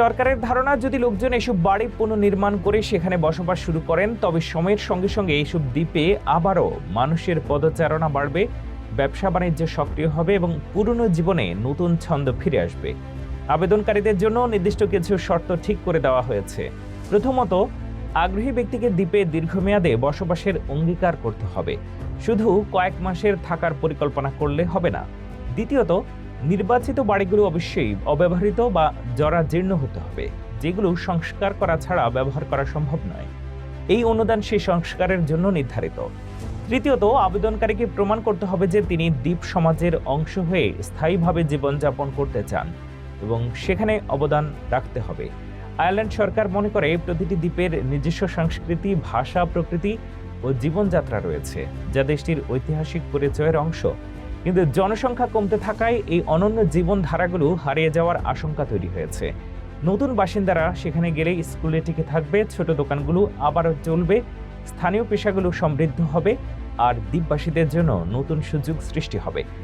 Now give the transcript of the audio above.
সরকারের ধারণা, যদি লোকজন এসব বাড়ি পুনর্নির্মাণ করে সেখানে বসবাস শুরু করেন, তবে সময়ের সঙ্গে সঙ্গে এইসব দ্বীপে আবারও মানুষের পদচারণা বাড়বে, ব্যবসা বাণিজ্য সক্রিয় হবে এবং পুরনো জীবনে নতুন ছন্দ ফিরে আসবে। আবেদনকারীদের জন্য নির্দিষ্ট কিছু শর্ত ঠিক করে দেওয়া হয়েছে। প্রথমত, আগ্রহী ব্যক্তিকে দ্বীপে দীর্ঘমেয়াদে বসবাসের অঙ্গীকার করতে হবে। শুধু কয়েক মাসের থাকার পরিকল্পনা করলে হবে না। দ্বিতীয়ত নির্বাচিত বাড়িগুলো অবশ্যই অব্যবহৃত বা জরাজীর্ণ হতে হবে, যেগুলো সংস্কার করা ছাড়া ব্যবহার করা সম্ভব নয়। এই অনুদান সেই সংস্কারের জন্য নির্ধারিত। তৃতীয়ত, আবেদনকারীকে প্রমাণ করতে হবে যে তিনি দ্বীপ সমাজের অংশ হয়ে স্থায়ীভাবে জীবনযাপন করতে চান এবং সেখানে অবদান রাখতে হবে। আয়ারল্যান্ড সরকার মনে করে প্রতিটি দ্বীপের নিজস্ব সংস্কৃতি, ভাষা, প্রকৃতি ও জীবনযাত্রা রয়েছে, যা দেশটির ঐতিহাসিক পরিচয়ের অংশ। কিন্তু জনসংখ্যা কমতে থাকায় এই অনন্য জীবনধারাগুলো হারিয়ে যাওয়ার আশঙ্কা তৈরি হয়েছে। নতুন বাসিন্দারা সেখানে গেলে স্কুলে টিকে থাকবে, ছোট দোকানগুলো আবারও চলবে, স্থানীয় পেশাগুলো সমৃদ্ধ হবে, আর দ্বীপবাসীদের জন্য নতুন সুযোগ সৃষ্টি হবে।